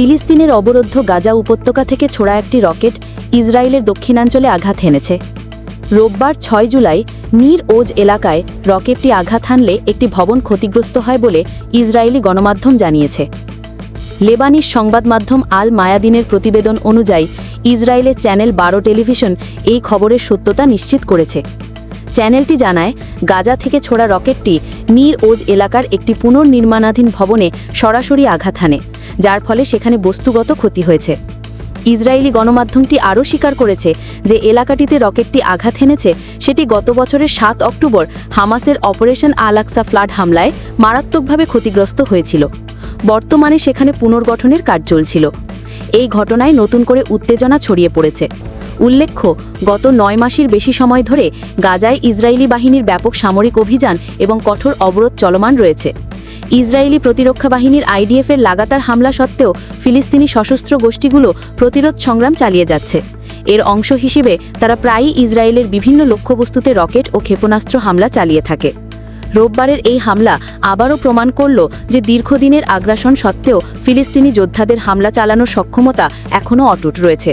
ফিলিস্তিনের অবরুদ্ধ গাজা উপত্যকা থেকে ছোড়া একটি রকেট ইসরায়েলের দক্ষিণাঞ্চলে আঘাত হেনেছে। রোববার ছয় জুলাই নীর ওজ এলাকায় রকেটটি আঘাত হানলে একটি ভবন ক্ষতিগ্রস্ত হয় বলে ইসরায়েলি গণমাধ্যম জানিয়েছে। লেবানিস সংবাদ মাধ্যম আল মায়াদিনের প্রতিবেদন অনুযায়ী ইসরায়েলের চ্যানেল বারো টেলিভিশন এই খবরের সত্যতা নিশ্চিত করেছে। চ্যানেলটি জানায়, গাজা থেকে ছোড়া রকেটটি নীর ওজ এলাকার একটি পুনর্নির্মাণাধীন ভবনে সরাসরি আঘাত হানে, যার ফলে সেখানে বস্তুগত ক্ষতি হয়েছে। ইসরায়েলি গণমাধ্যমটি আরও স্বীকার করেছে যে এলাকাটিতে রকেটটি আঘাত হেনেছে, সেটি গত বছরের সাত অক্টোবর হামাসের অপারেশন আলাক্সা ফ্লাড হামলায় মারাত্মকভাবে ক্ষতিগ্রস্ত হয়েছিল। বর্তমানে সেখানে পুনর্গঠনের কাজ চলছিল। এই ঘটনায় নতুন করে উত্তেজনা ছড়িয়ে পড়েছে। উল্লেখ্য, গত নয় মাসের বেশি সময় ধরে গাজায় ইসরায়েলি বাহিনীর ব্যাপক সামরিক অভিযান এবং কঠোর অবরোধ চলমান রয়েছে। ইসরায়েলি প্রতিরক্ষা বাহিনীর আইডিএফের লাগাতার হামলা সত্ত্বেও ফিলিস্তিনি সশস্ত্র গোষ্ঠীগুলো প্রতিরোধ সংগ্রাম চালিয়ে যাচ্ছে। এর অংশ হিসেবে তারা প্রায়ই ইসরায়েলের বিভিন্ন লক্ষ্যবস্তুতে রকেট ও ক্ষেপণাস্ত্র হামলা চালিয়ে থাকে। রোববারের এই হামলা আবারও প্রমাণ করল যে দীর্ঘদিনের আগ্রাসন সত্ত্বেও ফিলিস্তিনি যোদ্ধাদের হামলা চালানোর সক্ষমতা এখনও অটুট রয়েছে।